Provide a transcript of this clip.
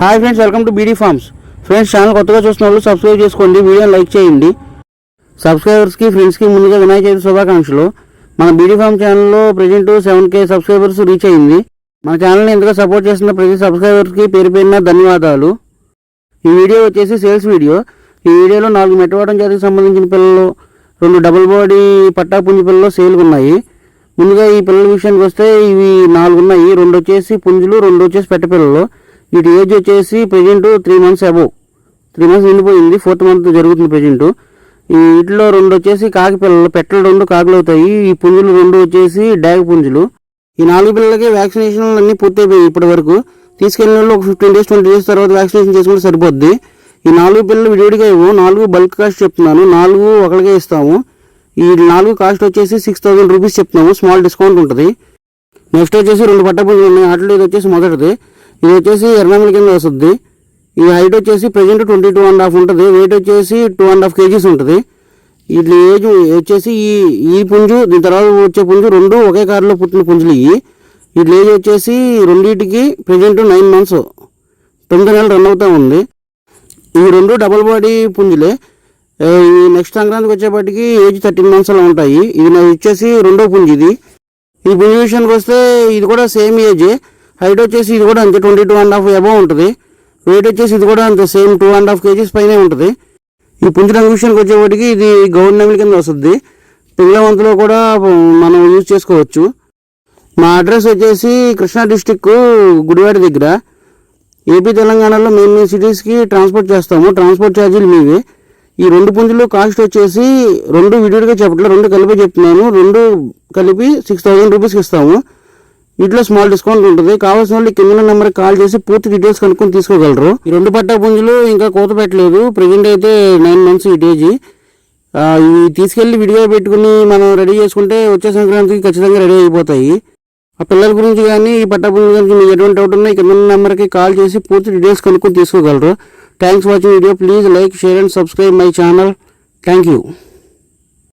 Hi friends welcome to BD farms. Friends channel కొత్తగా చూసిన వాళ్ళు సబ్స్క్రైబ్ చేసుకోండి వీడియోని లైక్ చేయండి. సబ్స్క్రైబర్స్కి ఫ్రెండ్స్కి ముందుగా వినాయక చవితి శుభాకాంక్షలు. మన బీడీ ఫార్మ్ ఛానల్లో present seven K subscribers reach అయింది. మన ఛానల్ని ఎంతగా సపోర్ట్ చేస్తున్న ప్రతి సబ్స్క్రైబర్స్కి పేరు పేరున ధన్యవాదాలు. ఈ వీడియో వచ్చేసి సేల్స్ వీడియో. ఈ వీడియోలో నాలుగు మెట్టవాటం జాతికి సంబంధించిన పిల్లలు రెండు డబుల్ బాడీ పట్టా పుంజి పిల్లలు సేల్కి ఉన్నాయి ముందుగా ఈ పిల్లల విషయానికి వస్తే ఇవి నాలుగు ఉన్నాయి రెండు వచ్చేసి పుంజులు రెండు వచ్చేసి పెట్ట పిల్లలు. వీటి ఏజ్ వచ్చేసి present three months above three months నిండిపోయింది ఫోర్త్ మంత్ జరుగుతుంది ప్రజెంట్ ఈ వీటిలో రెండు వచ్చేసి కాకి పిల్లలు పెట్టలు రెండు కాకులు అవుతాయి ఈ పుంజులు రెండు వచ్చేసి డాగ్ పుంజులు. ఈ నాలుగు పిల్లలకి వ్యాక్సినేషన్లు అన్ని పూర్తయిపోయాయి ఇప్పటి వరకు. తీసుకెళ్ళిన వాళ్ళు ఒక ఫిఫ్టీన్ డేస్ ట్వంటీ డేస్ తర్వాత వ్యాక్సినేషన్ చేసుకుంటే సరిపోద్ది. ఈ నాలుగు పిల్లలు విడివిడిగా ఇవ్వు నాలుగు బల్క్ కాస్ట్ చెప్తున్నాను నాలుగు ఒకరికే ఇస్తాము. ఈ నాలుగు కాస్ట్ వచ్చేసి సిక్స్ థౌసండ్ రూపీస్ చెప్తున్నాము స్మాల్ డిస్కౌంట్ ఉంటుంది. నెక్స్ట్ వచ్చేసి రెండు పట్టపుంజులు ఉన్నాయి వాటిలో ఇది వచ్చేసి మొదటిది. ఇది వచ్చేసి ఎర్రమల కింద వస్తుంది. ఈ హైట్ వచ్చేసి present twenty two and half ఉంటుంది. వెయిట్ వచ్చేసి టూ అండ్ హాఫ్ కేజీస్ ఉంటుంది. వీటి ఏజ్ వచ్చేసి ఈ ఈ పుంజు దీని తర్వాత వచ్చే పుంజు రెండు ఒకే కారులో పుట్టిన పుంజులు ఇవి వీటి ఏజ్ వచ్చేసి రెండింటికి ప్రజెంట్ నైన్ మంత్స్ తొమ్మిది నెలలు రన్ అవుతూ ఉంది. ఈ రెండు డబుల్ బాడీ పుంజులే. ఈ నెక్స్ట్ సంక్రాంతికి వచ్చేప్పటికి ఏజ్ థర్టీన్ మంత్స్ అలా ఉంటాయి. ఇది నాకు వచ్చేసి రెండో పుంజు ఇది. ఈ పుంజు విషయానికి వస్తే ఇది కూడా సేమ్ ఏజ్ హైట్ వచ్చేసి ఇది కూడా అంతే twenty two and half above ఉంటుంది. వెయిట్ వచ్చేసి ఇది కూడా అంతే same two and half kgs పైనే ఉంటుంది. ఈ పుంజు విషయానికి వచ్చేప్పటికి ఇది గవర్నమెంట్ కింద వస్తుంది. పిల్లవంతులో కూడా మనం యూజ్ చేసుకోవచ్చు. మా అడ్రస్ వచ్చేసి కృష్ణా డిస్టిక్ గుడివాడ దగ్గర. ఏపీ తెలంగాణలో మేము మీ సిటీస్కి ట్రాన్స్పోర్ట్ చేస్తాము. ట్రాన్స్పోర్ట్ ఛార్జీలు మీవి. ఈ రెండు పుంజులు కాస్ట్ వచ్చేసి రెండు విడివిడిగా చెప్పట్లేదు రెండు కలిపి చెప్తున్నాను. రెండు కలిపి సిక్స్ థౌజండ్ రూపీస్కి ఇస్తాము. వీటిలో స్మాల్ డిస్కౌంట్ ఉంటుంది. కావాల్సిన వాళ్ళు కింద నెంబర్కి కాల్ చేసి పూర్తి డీటెయిల్స్ కనుక్కొని తీసుకోగలరు. ఈ రెండు పట్టా పుంజులు ఇంకా కోత పెట్టలేదు. ప్రజెంట్ అయితే నైన్ మంత్స్ ఇటేజీ ఇవి తీసుకెళ్ళి విడిగా పెట్టుకుని మనం రెడీ చేసుకుంటే వచ్చే సంక్రాంతికి ఖచ్చితంగా రెడీ అయిపోతాయి. ఆ పిల్లల గురించి కానీ ఈ పట్టా పుంజుల గురించి మీకు ఎటువంటి డౌట్ ఉన్నాయి కింద నెంబర్కి కాల్ చేసి పూర్తి డీటెయిల్స్ కనుక్కొని తీసుకోగలరు. Thanks watching video please like share and subscribe my channel thank you